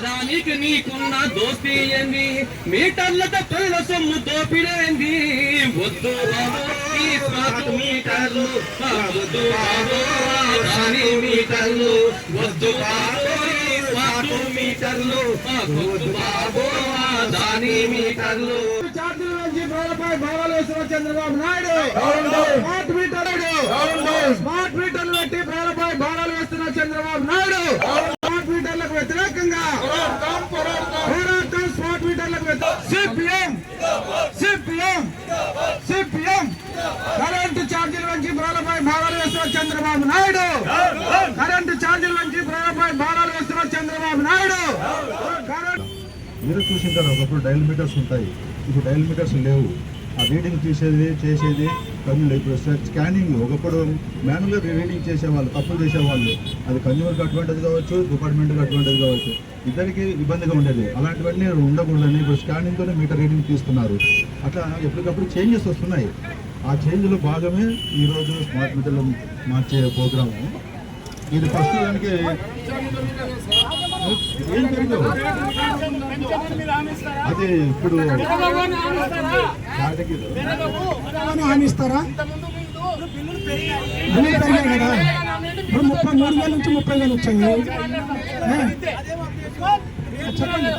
అదానికి నీకున్న దోస్తీ ఏంది? మీటర్లతో పిల్ల సొమ్ము దోపిడేంది వద్దు బాబో ఈ స్మార్ట్ మీటర్లు వద్దు బాబో అదాని మీటర్లు. వద్దు బాబో మీటర్లు ఆ వద్దు బాబో అదాని మీటర్లు. నుంచి చంద్రబాబు నాయుడు. స్మార్ట్ మీటర్లు స్మార్ట్ మీటర్లు పెట్టి భారాలపై భారాలు వేస్తున్న చంద్రబాబు నాయుడు. స్మార్ట్ మీటర్లకు వ్యతిరేకంగా పోరాటం స్మార్ట్ మీటర్లకు వ్యతిరేకంగా సిపిఎం సిపిఎం సిపిఎం. కరెంటు ఛార్జీల నుంచి భారాలపై భారాలు వేస్తున్న చంద్రబాబు నాయుడు. కరెంటు ఛార్జీల నుంచి భారాలపై భారాలు వేస్తున్న చంద్రబాబు నాయుడు. కరెంటు మీరు చూసింటారు ఒకప్పుడు డైల్ మీటర్స్ ఉంటాయి. ఇప్పుడు డైల్ మీటర్స్ లేవు. ఆ రీడింగ్ తీసేది చేసేది కన్యూలు ఇప్పుడు స్కానింగ్ ఒకప్పుడు మాన్యువల్గా రీడింగ్ చేసేవాళ్ళు తప్పులు చేసేవాళ్ళు. అది కన్యూమర్కి అడ్వాంటేజ్ కావచ్చు డిపార్ట్మెంట్కి అడ్వాంటేజ్ కావచ్చు. ఇద్దరికి ఇబ్బందిగా ఉండేది. అలాంటివన్నీ ఉండకూడదని ఇప్పుడు స్కానింగ్తోనే మీటర్ రీడింగ్ తీస్తున్నారు. అట్లా ఎప్పటికప్పుడు చేంజెస్ వస్తున్నాయి. ఆ చేంజ్లో భాగమే ఈరోజు స్మార్ట్ మీటర్లు మార్చే ప్రోగ్రాము. ఇది ఫస్ట్ దానికి అది ఇప్పుడు కేటగిరీ అని హామీ ఇస్తారా బిల్లులు పెరిగాయి కదా ఇప్పుడు ముప్పై మూడు వేల నుంచి ముప్పై వేలు వచ్చాయి? చెప్పండి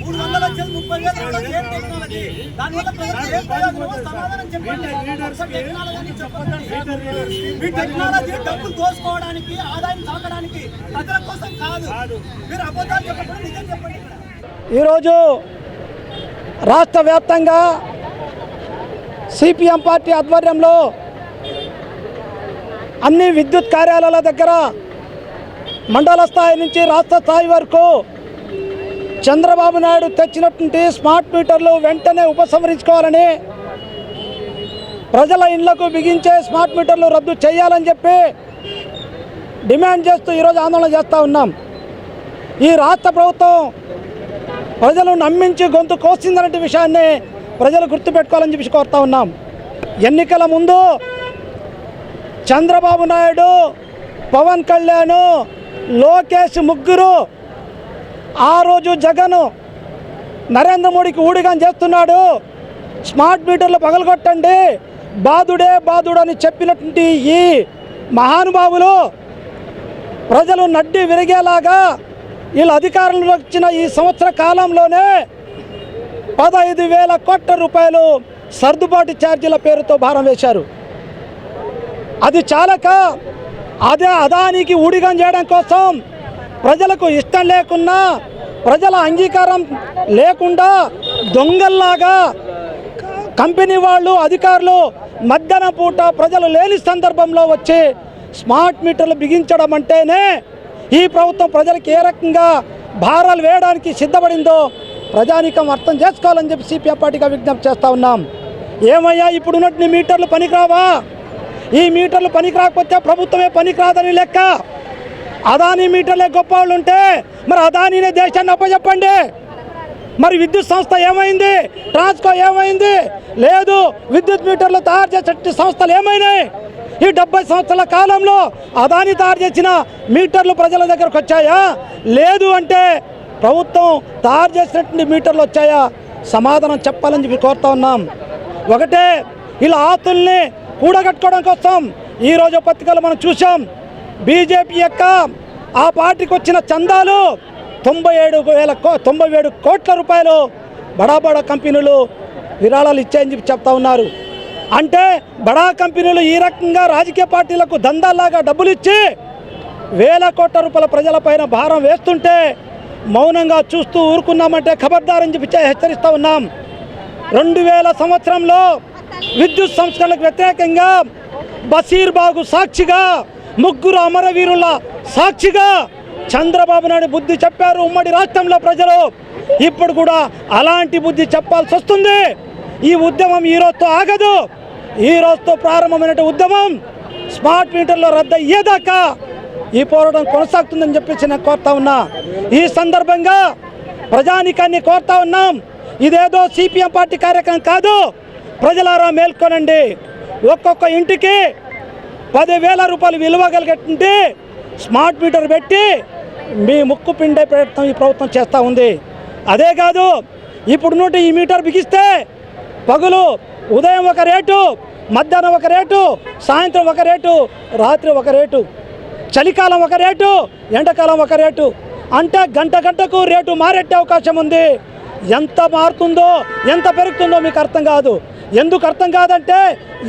మూడు వందల వచ్చేది ముప్పై వేలు రావడం ఏం టెక్నాలజీ? దానివల్ల ప్రజలకు ఏం ప్రయోజనమో సమాధానం చెప్పండి. ఒక్క టెక్నాలజీ అని చెప్పండి మీ టెక్నాలజీ డబ్బులు దోసుకోవడానికి ఆదాయం తాకడానికి ప్రజల కోసం కాదు. మీరు అబద్ధాలు చెప్పండి నిజం చెప్పండి ఇక్కడ. ఈరోజు రాష్ట్ర వ్యాప్తంగా సిపిఎం పార్టీ ఆధ్వర్యంలో అన్ని విద్యుత్ కార్యాలయాల దగ్గర మండల స్థాయి నుంచి రాష్ట్ర స్థాయి వరకు చంద్రబాబు నాయుడు తెచ్చినటువంటి స్మార్ట్ మీటర్లు వెంటనే ఉపసంహరించుకోవాలని ప్రజల ఇళ్ళకు బిగించే స్మార్ట్ మీటర్లు రద్దు చేయాలని చెప్పి డిమాండ్ చేస్తూ ఈరోజు ఆందోళన చేస్తూ ఉన్నాం. ఈ రాష్ట్ర ప్రభుత్వం ప్రజలు నమ్మించి గొంతు కోసిందనే విషయాన్ని ప్రజలు గుర్తుపెట్టుకోవాలని చెప్పి కోరుతా ఉన్నాం. ఎన్నికల ముందు చంద్రబాబు నాయుడు పవన్ కళ్యాణ్ లోకేష్ ముగ్గురు ఆ రోజు జగన్ నరేంద్ర మోడీకి ఊడిగం చేస్తున్నాడు. స్మార్ట్ మీటర్లు పగలగొట్టండి. బాధుడే బాధుడు అని చెప్పినటువంటి ఈ మహానుభావులు ప్రజలు నడ్డి విరిగేలాగా వీళ్ళు అధికారంలో వచ్చిన ఈ సంవత్సర కాలంలోనే పదహైదు వేల కోట్ల రూపాయలు సర్దుబాటు ఛార్జీల పేరుతో భారం వేశారు. అది చాలక అదే అదానికి ఊడిగం చేయడం కోసం ప్రజలకు ఇష్టం లేకున్నా ప్రజల అంగీకారం లేకుండా దొంగల్లాగా కంపెనీ వాళ్ళు అధికారులు మధ్యాహ్న పూట ప్రజలు లేని సందర్భంలో వచ్చి స్మార్ట్ మీటర్లు బిగించడం అంటేనే ఈ ప్రభుత్వం ప్రజలకు ఏ రకంగా భారాలు వేయడానికి సిద్ధపడిందో ప్రజానీకం అర్థం చేసుకోవాలని చెప్పి సిపిఎం పార్టీగా విజ్ఞప్తి చేస్తూ ఉన్నాం. ఏమయ్యా ఇప్పుడున్నట్టు మీటర్లు పనికిరావా? ఈ మీటర్లు పనికి రాకపోతే ప్రభుత్వమే పనికిరాదని లెక్క. అదానీ మీటర్లే గొప్ప వాళ్ళు ఉంటే మరి అదానీనే దేశాన్ని అప్పచెప్పండి మరి విద్యుత్ సంస్థ ఏమైంది? ట్రాన్స్కో ఏమైంది? లేదు విద్యుత్ మీటర్లు తయారు చేసే సంస్థలు ఏమైనాయి? ఈ డెబ్బై సంవత్సరాల కాలంలో అదాని తయారు చేసిన మీటర్లు ప్రజల దగ్గరకు వచ్చాయా? లేదు అంటే ప్రభుత్వం తయారు చేసినటువంటి మీటర్లు వచ్చాయా? సమాధానం చెప్పాలని చెప్పి కోరుతా ఉన్నాం. ఒకటే ఇలా ఆస్తుల్ని కూడగట్టుకోవడం కోసం ఈరోజు పత్రికలు మనం చూసాం బీజేపీ యొక్క ఆ పార్టీకి వచ్చిన చందాలు తొంభై ఏడు వేల కో తొంభై ఏడు కోట్ల రూపాయలు బడా బడా కంపెనీలు విరాళాలు ఇచ్చాయని చెప్పి చెప్తా ఉన్నారు. అంటే బడా కంపెనీలు ఈ రకంగా రాజకీయ పార్టీలకు దందాలాగా డబ్బులు ఇచ్చి వేల కోట్ల రూపాయల ప్రజలపైన భారం వేస్తుంటే మౌనంగా చూస్తూ ఊరుకున్నామంటే ఖబర్దారని చెప్పి హెచ్చరిస్తూ ఉన్నాం. రెండు వేల సంవత్సరంలో విద్యుత్ సంస్కరణలకు వ్యతిరేకంగా బషీర్ బాగు సాక్షిగా ముగ్గురు అమరవీరుల సాక్షిగా చంద్రబాబు నాయుడు బుద్ధి చెప్పారు ఉమ్మడి రాష్ట్రంలో ప్రజలు. ఇప్పుడు కూడా అలాంటి బుద్ధి చెప్పాల్సి వస్తుంది. ఈ ఉద్యమం ఈ రోజుతో ఆగదు. ఈ రోజుతో ప్రారంభమైన ఉద్యమం స్మార్ట్ మీటర్లో రద్దు అయ్యేదాకా ఈ పోరాటం కొనసాగుతుందని చెప్పేసి నేను కోరుతా ఉన్నా. ఈ సందర్భంగా ప్రజానికాన్ని కోరుతా ఉన్నాం. ఇదేదో సిపిఎం పార్టీ కార్యక్రమం కాదు. ప్రజలారా మేల్కొనండి. ఒక్కొక్క ఇంటికి పదివేల రూపాయలు విలువ కలిగేటంటే స్మార్ట్ మీటర్ పెట్టి మీ ముక్కు పిండే ప్రయత్నం ఈ ప్రభుత్వం చేస్తూ ఉంది. అదే కాదు ఇప్పుడు నుండి ఈ మీటర్ బిగిస్తే పగులు ఉదయం ఒక రేటు మధ్యాహ్నం ఒక రేటు సాయంత్రం ఒక రేటు రాత్రి ఒక రేటు చలికాలం ఒక రేటు ఎండాకాలం ఒక రేటు. అంటే గంట గంటకు రేటు మారెట్టే అవకాశం ఉంది. ఎంత మారుతుందో ఎంత పెరుగుతుందో మీకు అర్థం కాదు. ఎందుకు అర్థం కాదంటే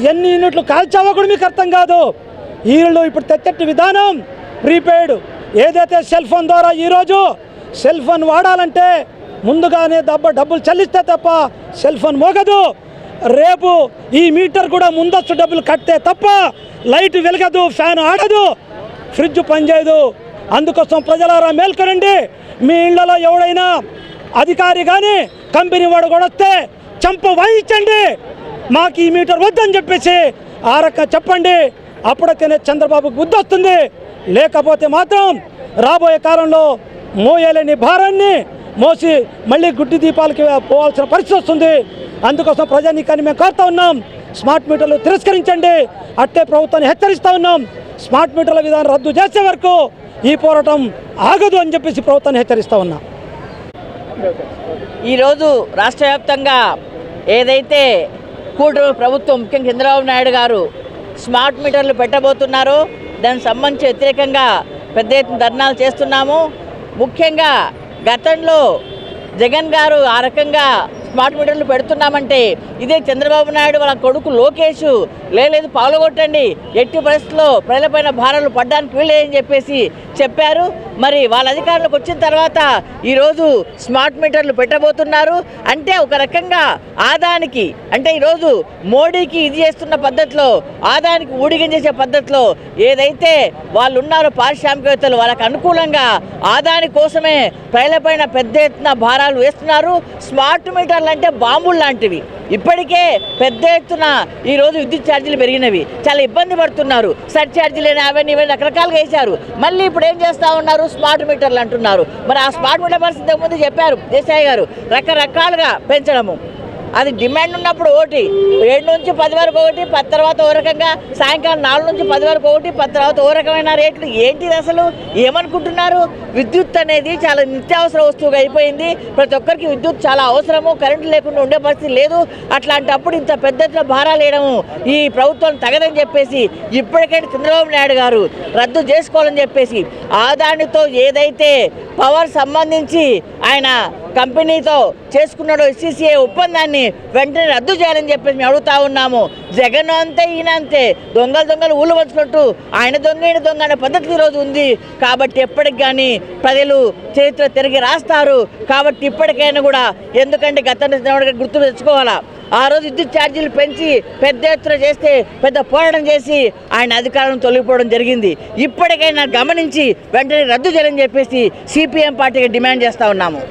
ఎన్ని యూనిట్లు కాల్చావో కూడా మీకు అర్థం కాదు. వీళ్ళు ఇప్పుడు తెచ్చట్టు విధానం ప్రీపెయిడ్ ఏదైతే సెల్ ఫోన్ ద్వారా ఈరోజు సెల్ ఫోన్ వాడాలంటే ముందుగానే దబ్బ డబ్బులు చెల్లిస్తే తప్ప సెల్ ఫోన్ మోగదు. రేపు ఈ మీటర్ కూడా ముందస్తు డబ్బులు కట్టే తప్ప లైట్ వెలగదు ఫ్యాన్ ఆడదు. ఫ్రిడ్జ్ పనిచేయదు అందుకోసం ప్రజలారా మేల్కొనండి. మీ ఇళ్ళలో ఎవడైనా అధికారి కానీ కంపెనీ వాడు కూడా వస్తే చంప వాయించండి. మాకు ఈ మీటర్ వద్దని చెప్పేసి ఆ రకంగా చెప్పండి. అప్పటికనే చంద్రబాబుకు బుద్ధి వస్తుంది. లేకపోతే మాత్రం రాబోయే కాలంలో మోయలేని భారాన్ని మోసి మళ్ళీ గుడ్డి దీపాలకి పోవాల్సిన పరిస్థితి వస్తుంది. అందుకోసం ప్రజానీకాన్ని మేము కోరుతా ఉన్నాం. స్మార్ట్ మీటర్లు తిరస్కరించండి. అట్టే ప్రభుత్వాన్ని హెచ్చరిస్తూ ఉన్నాం. స్మార్ట్ మీటర్ల విధానం రద్దు చేసే వరకు ఈ పోరాటం ఆగదు అని చెప్పేసి ప్రభుత్వాన్ని హెచ్చరిస్తూ ఉన్నాం. ఈరోజు రాష్ట్ర వ్యాప్తంగా ఏదైతే కూటమి ప్రభుత్వం ముఖ్యంగా చంద్రబాబు నాయుడు గారు స్మార్ట్ మీటర్లు పెట్టబోతున్నారో దానికి సంబంధించి వ్యతిరేకంగా పెద్ద ఎత్తున ధర్నాలు చేస్తున్నాము. ముఖ్యంగా గతంలో జగన్ గారు ఆ రకంగా స్మార్ట్ మీటర్లు పెడుతున్నామంటే ఇదే చంద్రబాబు నాయుడు వాళ్ళ కొడుకు లోకేష్ లేదు పాల్గొట్టండి ఎట్టి పరిస్థితుల్లో ప్రజలపైన భారాలు పడ్డానికి వీళ్ళేదని చెప్పేసి చెప్పారు. మరి వాళ్ళ అధికారులకు వచ్చిన తర్వాత ఈరోజు స్మార్ట్ మీటర్లు పెట్టబోతున్నారు. అంటే ఒక రకంగా ఆదానికి అంటే ఈరోజు మోడీకి ఇది చేస్తున్న పద్ధతిలో ఆదానికి ఊడిగించేసే పద్ధతిలో ఏదైతే వాళ్ళు ఉన్నారో పారిశ్రామికవేత్తలు వాళ్ళకి అనుకూలంగా ఆదాని కోసమే ప్రజలపైన పెద్ద ఎత్తున భారాలు వేస్తున్నారు. స్మార్ట్ మీటర్ మీటర్లు అంటే బాంబులు లాంటివి. ఇప్పటికే పెద్ద ఎత్తున ఈరోజు విద్యుత్ ఛార్జీలు పెరిగినవి. చాలా ఇబ్బంది పడుతున్నారు. సర్ ఛార్జీలు అవన్నీ ఇవన్నీ రకరకాలుగా వేశారు. మళ్ళీ ఇప్పుడు ఏం చేస్తూ ఉన్నారు? స్మార్ట్ మీటర్లు అంటున్నారు. మరి ఆ స్మార్ట్ మీటర్ పరిస్థితి ముందు చెప్పారు దేశాయ్ గారు. రకరకాలుగా పెంచడము. అది డిమాండ్ ఉన్నప్పుడు ఒకటి ఏడు నుంచి పది వరకు ఒకటి పది తర్వాత ఓ రకంగా సాయంకాలం నాలుగు నుంచి పది వరకు ఒకటి పది తర్వాత ఓ రకమైన రేట్లు. ఏంటిది అసలు? ఏమనుకుంటున్నారు? విద్యుత్ అనేది చాలా నిత్యావసర వస్తువుగా అయిపోయింది. ప్రతి ఒక్కరికి విద్యుత్ చాలా అవసరము. కరెంటు లేకుండా ఉండే పరిస్థితి లేదు. అట్లాంటప్పుడు ఇంత పెద్ద భారాలు వేయడము ఈ ప్రభుత్వం తగదని చెప్పేసి ఇప్పటికైనా చంద్రబాబు నాయుడు గారు రద్దు చేసుకోవాలని చెప్పేసి ఆదానితో ఏదైతే పవర్ సంబంధించి ఆయన కంపెనీతో చేసుకున్నాడు ఎస్సీసీఐ ఒప్పందాన్ని వెంటనే రద్దు చేయాలని చెప్పేసి మేము అడుగుతా ఉన్నాము. జగన్ అంతే ఈయన అంతే. దొంగలు దొంగలు ఊళ్ళు పంచుకుంటూ ఆయన దొంగ ఈయన దొంగ అనే పద్ధతి ఈరోజు ఉంది. కాబట్టి ఎప్పటికి కానీ ప్రజలు చరిత్ర తిరిగి రాస్తారు. కాబట్టి ఇప్పటికైనా కూడా ఎందుకంటే గతంలో గుర్తు తెచ్చుకోవాలా? ఆ రోజు విద్యుత్ ఛార్జీలు పెంచి పెద్ద ఎత్తున చేస్తే పెద్ద పోరాటం చేసి ఆయన అధికారం తొలగిపోవడం జరిగింది. ఇప్పటికైనా గమనించి వెంటనే రద్దు చేయాలని చెప్పేసి సిపిఎం పార్టీకి డిమాండ్ చేస్తూ ఉన్నాము.